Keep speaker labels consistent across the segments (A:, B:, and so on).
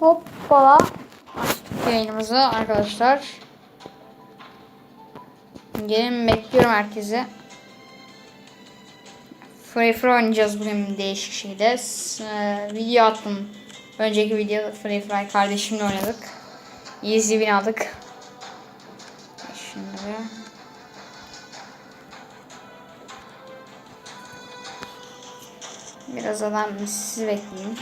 A: Hoppala. Açtık yayınımızı arkadaşlar. Gelin bekliyorum herkese. Free Fire oynayacağız bugün değişik şeyde. S- e, video attım. Önceki videoda Free Fire kardeşimle oynadık. Easy win aldık. Şimdi Biraz adam sizi bekleyeyim.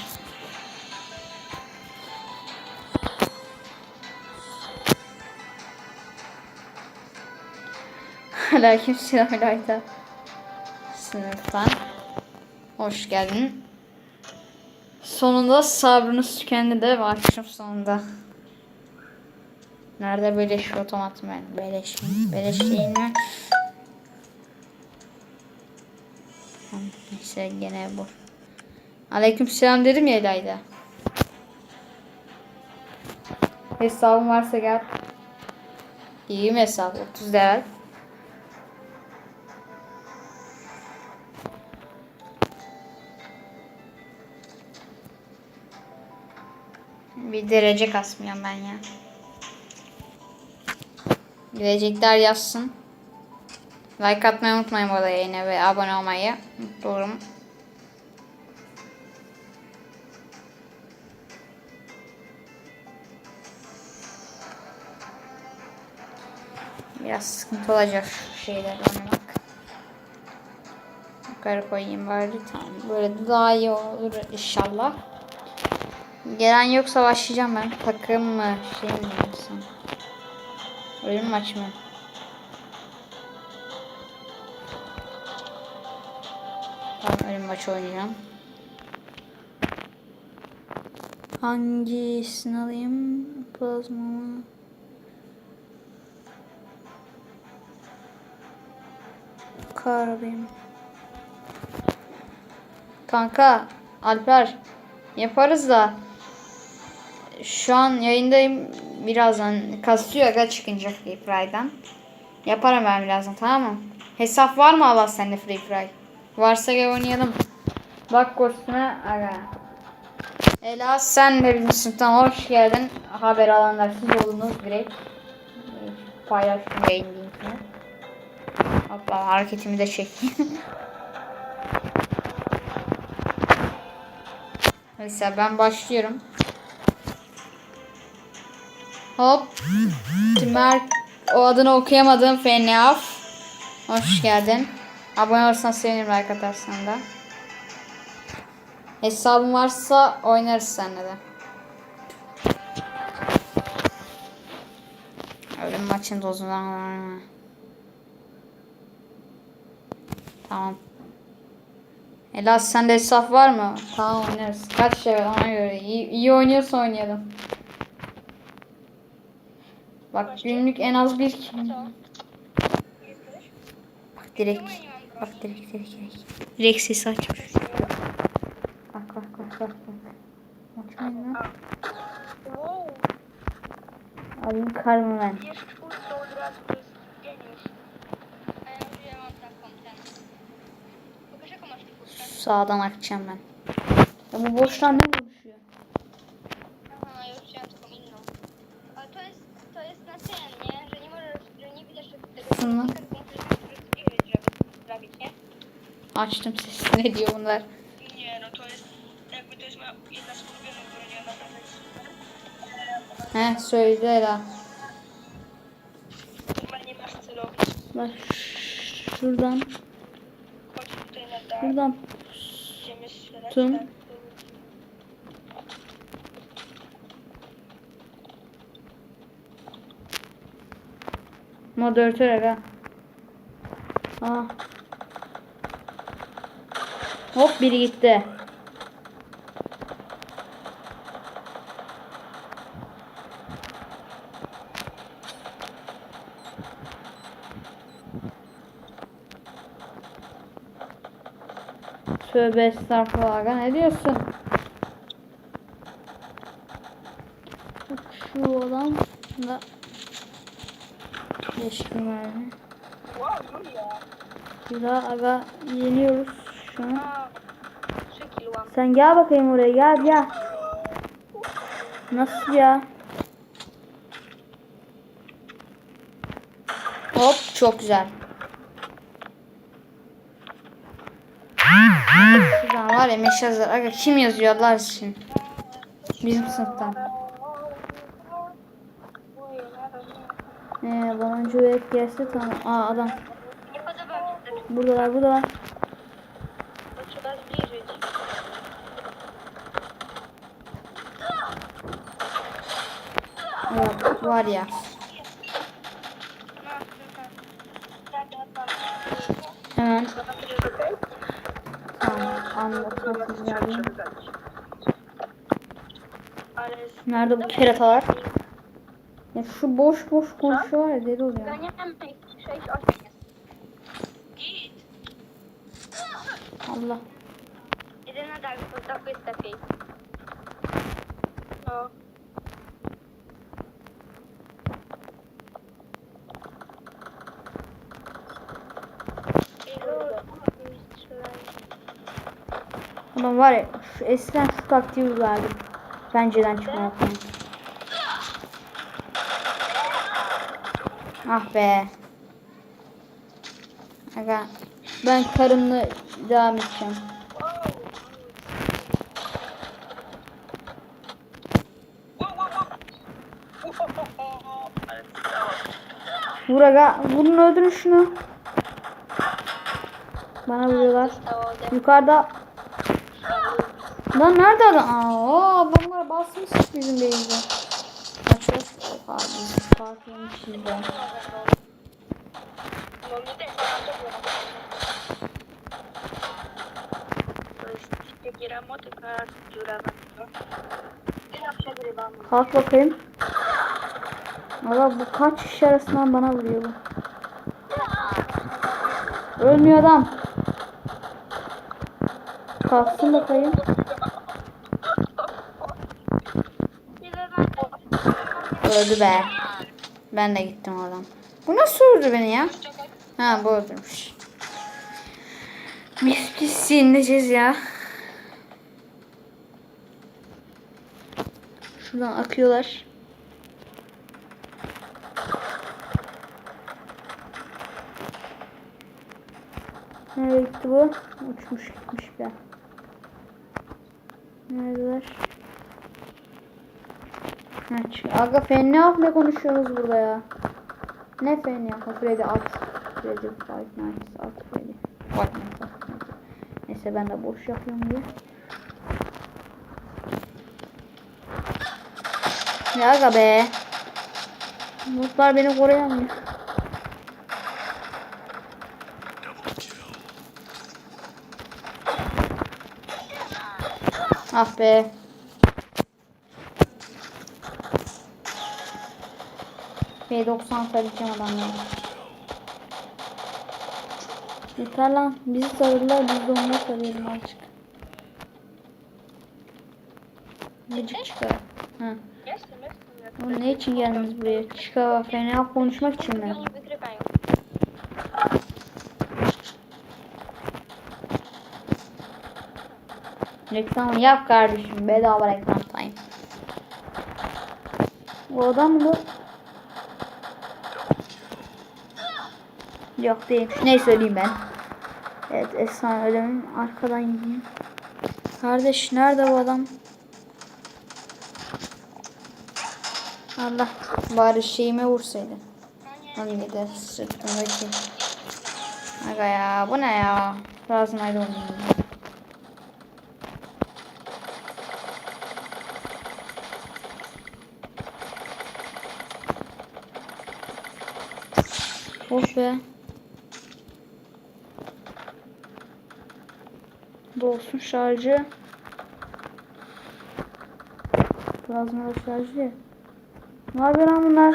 A: Aleyküm selam İlayda. Sınıftan. Hoş geldin. Sonunda sabrınız tükendi de başım sonunda. Nerede beleş bir otomatım ben? Beleş mi? Beleş değil mi? Neyse gene bu. Aleyküm selam dedim ya İlayda. Hesabım varsa gel. İyi mi hesap? 30 level. Bir derece kasmıyorum ben ya. Gelecekler yazsın. Like atmayı unutmayın bu arada yayına ve abone olmayı. Mutlu. Biraz sıkıntı olacak şeyler oynamak. Yukarı koyayım bari. Tamam. Böyle daha iyi olur inşallah. Gelen yoksa başlayacağım ben. Takım mı? Şey mi yapsam? Oyun maç mı? Tamam oyun maçı oynayacağım. Hangisini alayım? Plazma mı? Kar alayım. Kanka Alper yaparız da şu an yayındayım birazdan kasıyor aga çıkınca Free Fry'dan. Yaparım ben birazdan tamam mı? Hesap var mı Allah sende Free Fry? Varsa gel oynayalım. Bak kostüme aga. Ela sen de bizim sınıftan hoş geldin. Haber alanlar siz olunuz direkt. Paylaştım yayın linkini. Hoppa hareketimi de çekeyim. Mesela ben başlıyorum. Hop. Tümer o adını okuyamadım. Fenaf. Hoş geldin. Abone olursan sevinirim like atarsan da. Hesabın varsa oynarız seninle de. Öyle maçın dozundan Tamam. Ela sende hesap var mı? Tamam oynarız. Kaç şey var ona göre. İyi, iyi oynuyorsa oynayalım. Bak günlük en az bir Bak direkt. Bak direkt direkt direkt. Direkt sesi açmış. Bak bak bak bak bak. Açmayın lan. Alayım karımı ben.
B: jest twój od razu to jest geniusz.
C: A
B: ulubionych broni, ona naprawdę jest super.
A: He
B: masz celownik,
A: Bak şuradan. Şuradan
B: idziemy
A: moderatör aga. Aa. Hop biri gitti. Tövbe estağfurullah aga ne diyorsun? Bak Şu adam da
B: Wow, Julia!
A: Bir daha aga yeniyoruz şu an.
B: A, 3 kilo mam.
A: Sen gel bakayım oraya gel gel. Nasıl ya? Hop çok güzel. Şuradan var ya mesaj yazar. Aga kim yazıyor Allah için? Bizim sınıftan. Ee, baloncu ve gelse tamam. Aa adam. Buradalar buradalar. Evet, var ya. Hemen tamam anlatmak Nerede bu keratalar? Ya şu boş boş konuşuyor ya deli oluyor.
C: zganiamy ich 6-8 jest.
B: Git.
A: Allah. Ama var ya şu eskiden şu taktiği uygulardım. Pencereden çıkmamak Ah be. Aga ben karımla devam edeceğim. Vur aga vurun öldürün şunu. Bana vuruyorlar. Yukarıda. Lan nerede adam? Aa, adamlar basmış bizim base'e. Açıyoruz. Oha biz fark yemişiz de.
B: No mnie też nie to było. To jest siekiera motyka dziurawa. No.
C: Tyle przegrywam.
A: Kalk bakayım. Valla bu kaç kişi arasından bana vuruyor bu. Ölmüyor adam. Kalksın bakayım. Öldü be. Ben de gittim oradan. Bu nasıl öldü beni ya? Ha bu öldürmüş. Biz pis sinirleyeceğiz ya. Şuradan akıyorlar. Nereye gitti bu? Uçmuş gitmiş be. Neredeler? Aga fen ne yap ne konuşuyoruz burada ya? Ne fen ya? Freddy at. Freddy Five Nights at Freddy. Five Nights at Freddy. Neyse ben de boş yapıyorum diye. Ya aga be. Mutlar beni koruyamıyor. Ah be. P90 saracağım adamları. Yeter lan. Bizi sarırlar. Biz de onları sarıyorum azıcık. Gıcık çıkar. Ha. Oğlum ne için geldiniz buraya? Çıkar. Fena konuşmak için mi? Reklam yap kardeşim. Bedava reklam time. Bu adam mı bu? Yok değilmiş. Ne söyleyeyim ben. Evet efsane ölemin arkadan gideyim. Kardeş nerede bu adam? Allah bari şeyime vursaydı. Bir de sırtımdaki. Aga ya bu ne ya? Lazım ayrı oynayayım. Of be. Dolsun şarjı. Plazma şarjı. Ne yapıyor lan bunlar?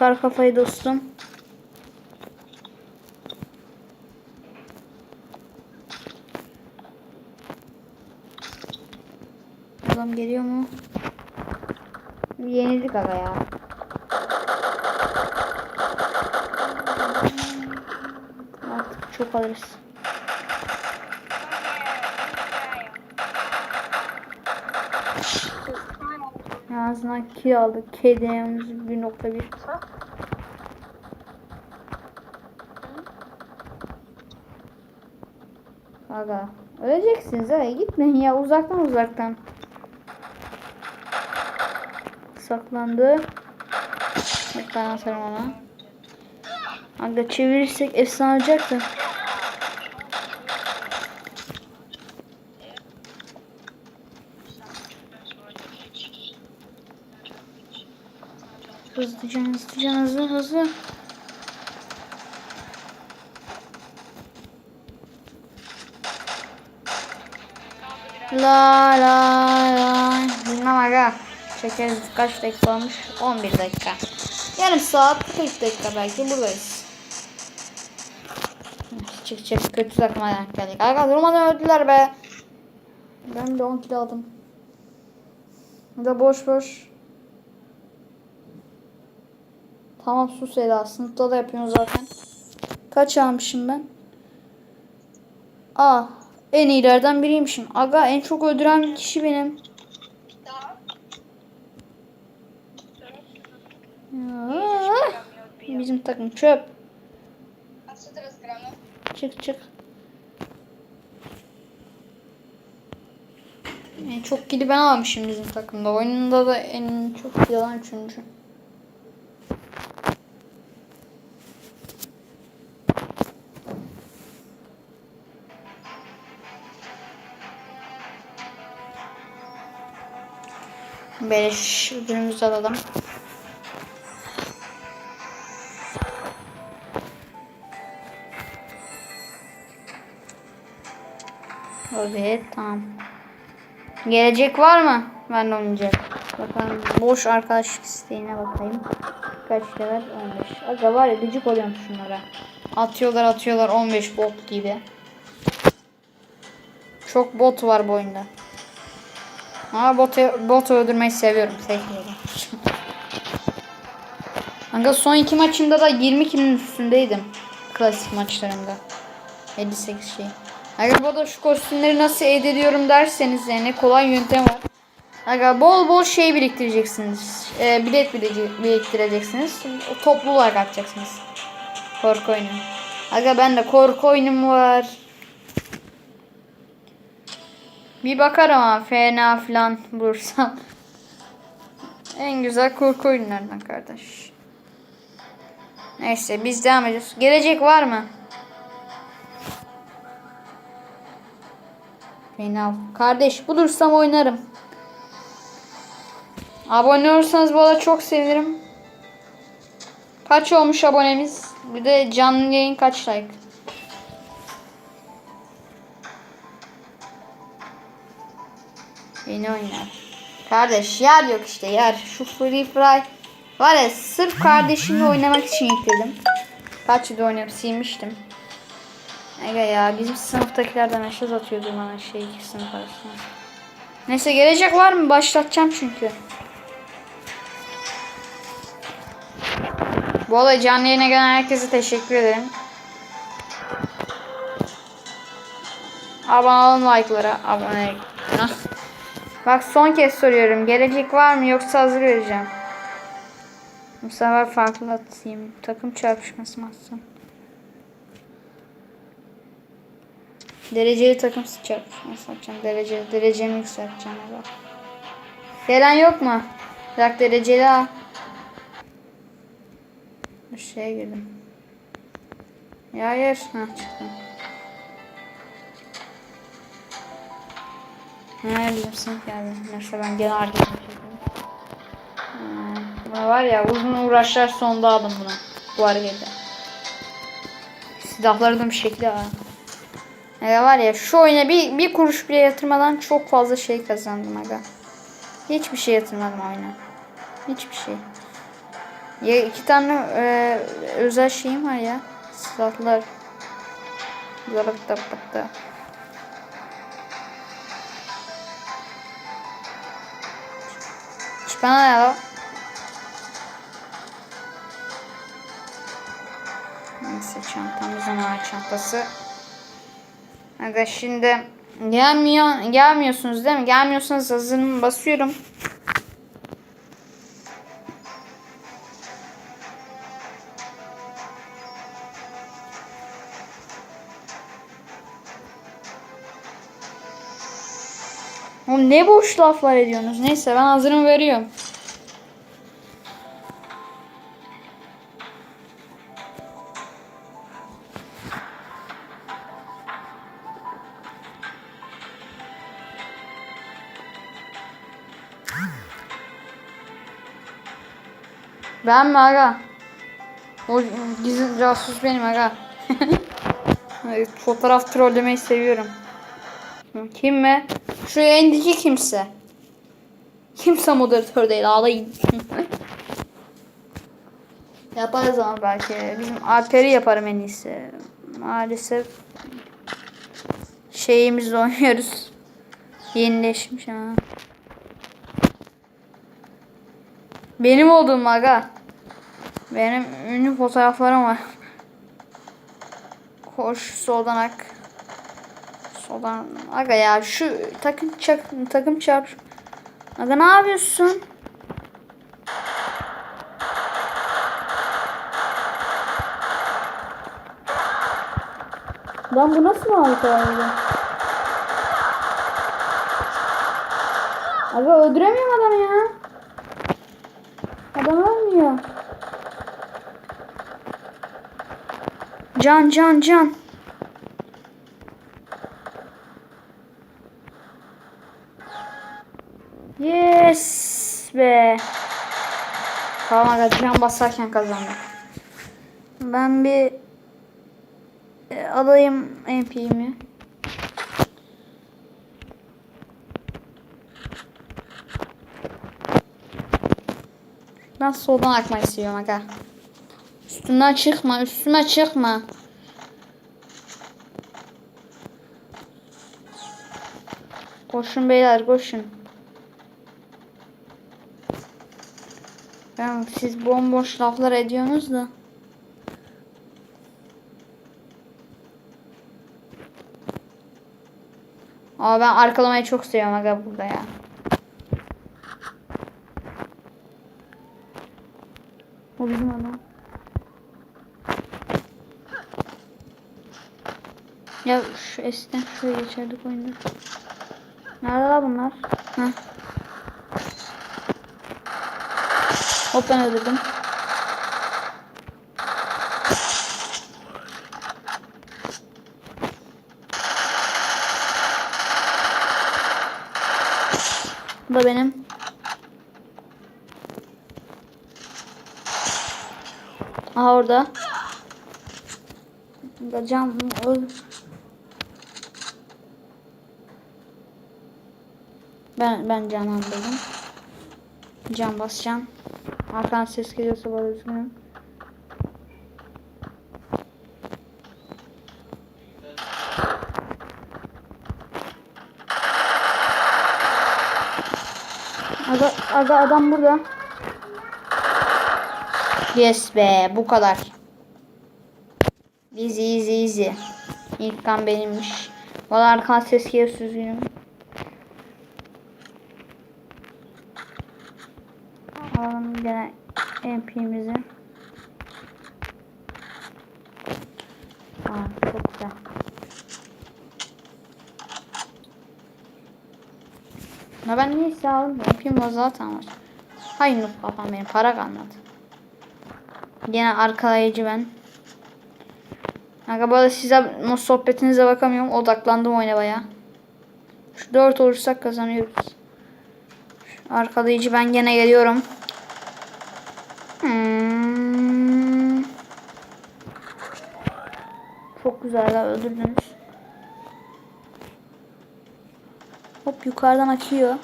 A: Çıkar kafayı dostum. Adam geliyor mu? Yenildik aga ya. Artık çok alırız. Ağzına kill aldık. KD'miz 1.1. Aga. Öleceksiniz ha. Gitmeyin ya. Uzaktan uzaktan. Saklandı. Bak ben atarım ona. Aga çevirirsek efsane olacak da. Hızlıca hızlıca hızlı hızlı. La la la. Bilmem aga. Çekeriz kaç dakika olmuş? 11 dakika. Yarım saat 40 dakika belki buradayız. Çık çık kötü takıma denk geldik. Aga durmadan öldüler be. Ben de 10 kilo aldım. Bu da boş boş. Tamam sus Eda. Sınıfta da yapıyorsun zaten. Kaç almışım ben? Aa, en iyilerden biriymişim. Aga en çok öldüren kişi benim. Aa, bizim takım çöp. Çık çık. En çok kili ben almışım bizim takımda. Oyununda da en çok kill alan üçüncü. Beleş ödülümüzü alalım. Evet tamam. Gelecek var mı? Ben de oynayacağım. Bakalım boş arkadaşlık isteğine bakayım. Kaç level? 15. Aga var ya gıcık oluyorum şunlara. Atıyorlar atıyorlar 15 bot gibi. Çok bot var bu oyunda. Ama botu, botu öldürmeyi seviyorum. Sevmiyorum. Aga son iki maçımda da 20 kilin üstündeydim. Klasik maçlarımda. 58 şey. Aga bu da şu kostümleri nasıl elde ediyorum derseniz yani kolay yöntem var. Aga bol bol şey biriktireceksiniz. E, bilet biriktireceksiniz. Toplu olarak atacaksınız. Korku oyunu. Aga bende korku oyunum var. Bir bakar ama fena falan bulursam. En güzel korku oyunlarından kardeş. Neyse biz devam ediyoruz. Gelecek var mı? Fena. Kardeş bulursam oynarım. Abone olursanız arada çok sevinirim. Kaç olmuş abonemiz? Bir de canlı yayın kaç like? Yeni oynar. Kardeş yer yok işte yer. Şu Free Fry var ya sırf kardeşimle oynamak için yükledim. Kaç yılda oynayıp silmiştim. Aga ya bizim sınıftakiler de mesaj atıyordu bana şey iki sınıf arasında. Neyse gelecek var mı? Başlatacağım çünkü. Bu arada canlı yayına gelen herkese teşekkür ederim. Abone olun like'lara. Abone. Hah. Bak son kez soruyorum. Gelecek var mı yoksa hazır vereceğim. Bu sefer farklı atayım. Takım çarpışması atsam? Dereceli takım çarpışması atacağım. Dereceli, derecemi yükselteceğim. Bak. Gelen yok mu? Bak dereceli ha. Bir şeye girdim. Ya hayır. Ha çıktım. Bizim sınıf geldi. Neyse ben gene arkadaşım Buna var ya uzun uğraşlar sonunda aldım bunu. Bu hareketi. Silahları da bir şekli ha. Aga var ya şu oyuna bir, bir kuruş bile yatırmadan çok fazla şey kazandım aga. Hiçbir şey yatırmadım oyuna. Hiçbir şey. Ya iki tane e, özel şeyim var ya. Silahlar. Zarakta batta. Bana ya? Neyse çantamızın ağaç çantası. Aga şimdi gelmiyor, gelmiyorsunuz değil mi? Gelmiyorsanız hazırımı basıyorum. Ne boş laflar ediyorsunuz? Neyse ben hazırımı veriyorum. Ben mi aga? O gizli casus benim aga. Fotoğraf trollemeyi seviyorum. Kim mi? Şu yayındaki kimse. Kimse moderatör değil ağlayın. Yaparız ama belki. Bizim Alper'i yaparım en iyisi. Maalesef şeyimizle oynuyoruz. Yenileşmiş ha. Benim olduğum aga. Benim ünlü fotoğraflarım var. Koş soldan ak. Soldan aga ya şu takım çak takım çarp. Aga ne yapıyorsun? Lan bu nasıl harika oldu? Aga öldüremiyorum adamı ya. Adam ölmüyor. Can can can. Yes be. Aga can basarken kazandık. Ben bir e, alayım MP'mi. Ben soldan akmak istiyorum aga. Üstümden çıkma, üstüme çıkma. Koşun beyler, koşun. Ben siz bomboş laflar ediyorsunuz da. Aa ben arkalamayı çok seviyorum aga burada ya. O bizim adam. Ya şu eskiden şuraya geçerdik oyunda. Nerede la bunlar? Heh. Hop ben öldürdüm. Bu da benim. Aha orada. Da cam öl. Ben ben canlandırdım. Can basacağım. Arkadan ses geliyorsa bana üzgünüm. Aga, aga adam burada. Yes be bu kadar. Easy easy easy. İlk kan benimmiş. Valla arkadan ses geliyorsa üzgünüm. Gene MP'mizi. Aa, çok güzel. Ya ben neyse aldım. MP'm var zaten var. Hayır Nuh babam benim para kalmadı. Gene arkalayıcı ben. Kanka bu arada size sohbetinize bakamıyorum. Odaklandım oyuna baya. Şu 4 olursak kazanıyoruz. Arkalayıcı ben gene geliyorum. güzel öldürdünüz. Hop yukarıdan akıyor.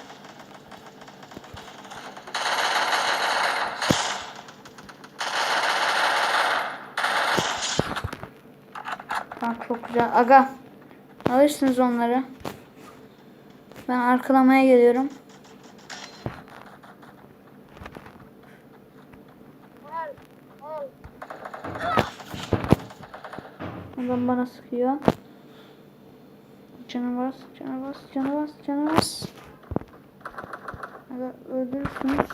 A: Tamam çok güzel. Aga alırsınız onları. Ben arkalamaya geliyorum. Adam bana sıkıyor. Canı bas, canı bas. Aga öldürürsünüz.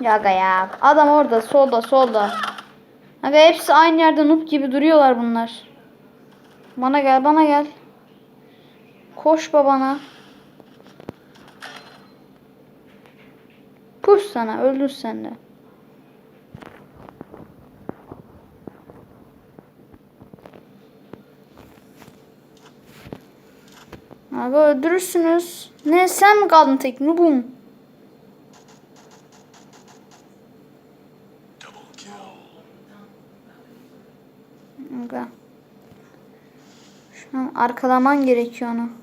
A: Ya aga ya. Adam orada solda solda. Aga hepsi aynı yerde noob gibi duruyorlar bunlar. Bana gel bana gel. Koş babana. Push sana öldür sen de. Abi öldürürsünüz. Ne sen mi kaldın tek an arkalaman gerekiyor onu.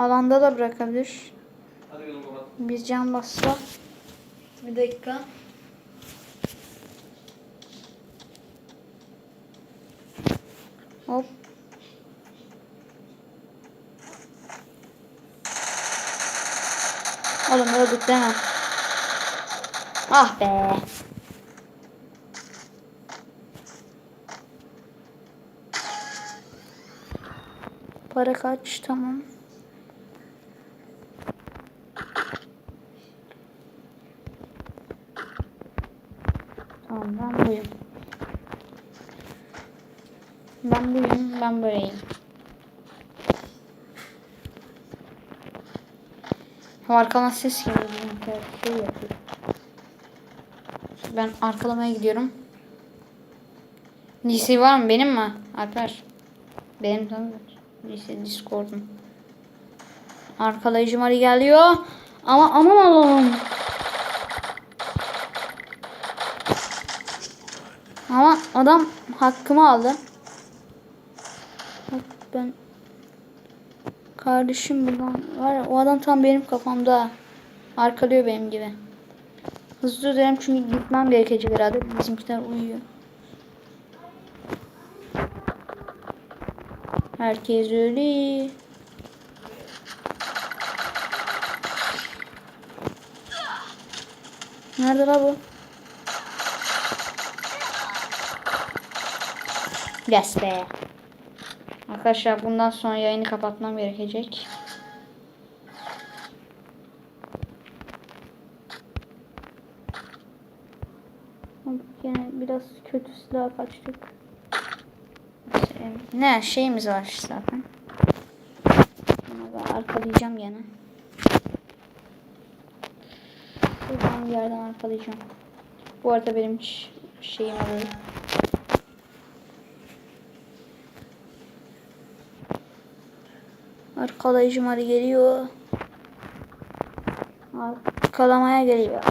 A: Alanda da bırakabilir. Bir can bassa. Bir dakika. Hop. Oğlum öldük deme. Ah be. Para kaç. Tamam ben buyum. Ben buyum ben böyleyim. Arkadan ses geliyor. Ben arkalamaya gidiyorum. DC var mı? Benim mi? Alper. Benim tabii. DC Discord'um. Arkalayıcım Ali geliyor. Ama aman Allah'ım. Ama adam hakkımı aldı. Ben kardeşim buradan var ya, o adam tam benim kafamda. Arkalıyor benim gibi. Hızlı dönelim çünkü gitmem gerekecek herhalde. Bizimkiler uyuyor. Herkes ölü. Nerede la bu? Yes be. Arkadaşlar bundan sonra yayını kapatmam gerekecek. Yine biraz kötü silah kaçtık. Ne şeyimiz var zaten. Bunu da arkalayacağım gene. Buradan bir yerden arkalayacağım. Bu arada benim şeyim oluyor. Hadi geliyor. Arkalamaya geliyor.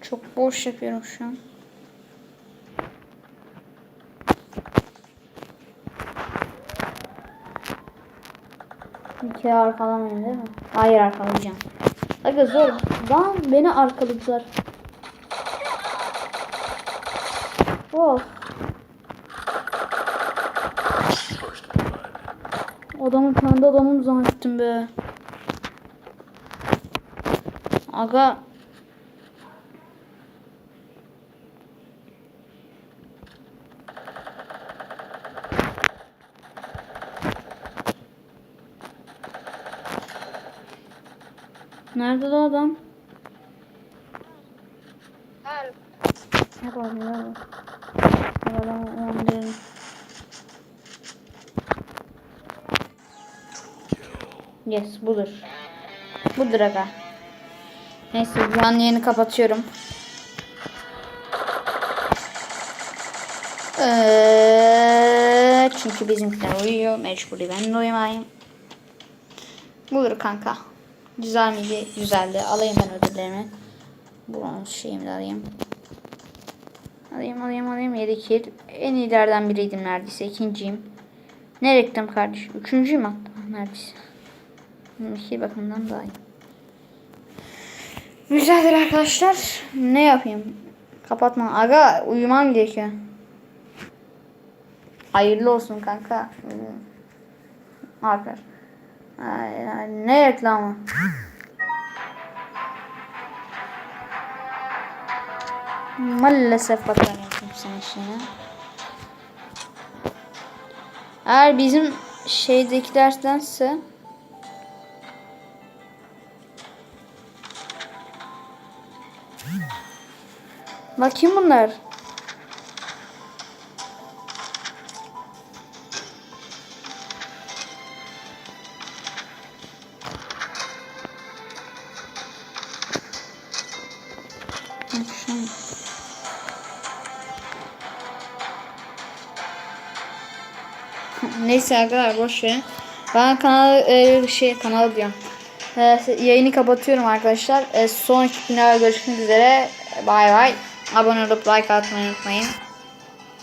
A: Çok boş yapıyorum şu an. Bir kere arkalamayın değil mi? Hayır arkalayacağım. Aga zor. Lan beni arkaladılar. Oh. Adamın kendi adamım zannettim be. Aga. Nerede o adam?
C: Help.
A: Var ne var? Yes budur. Budur aga. Neyse canlı yayını kapatıyorum. Ee, çünkü bizimkiler uyuyor. Mecburi ben de uyumayayım. Budur kanka. Güzel miydi? Güzeldi. Alayım ben ödüllerimi. Bronz şeyimi de alayım. Alayım alayım alayım 7 kill. En iyilerden biriydim neredeyse. ikinciyim. Nereye gittim kardeş? Üçüncüyüm hatta neredeyse. İki bakımdan daha iyi. Güzeldir arkadaşlar. Ne yapayım? Kapatma. Aga uyumam gerekiyor. Hayırlı olsun kanka. Ay, ne reklamı? Maalesef batamıyorum sen işine. Eğer bizim şeydekilerdense Bakayım bunlar. Bak şunu. Neyse arkadaşlar boş. Ben kanal e, şey kanal diyorum. E, yayını kapatıyorum arkadaşlar. E, sonraki günlerde görüşmek üzere. Bay bay. Abone olup like atmayı unutmayın.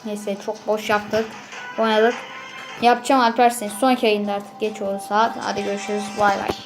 A: Neyse çok boş yaptık. Oynadık. Yapacağım Alper. Sonraki yayında artık geç olur saat. Hadi görüşürüz. Bay bay.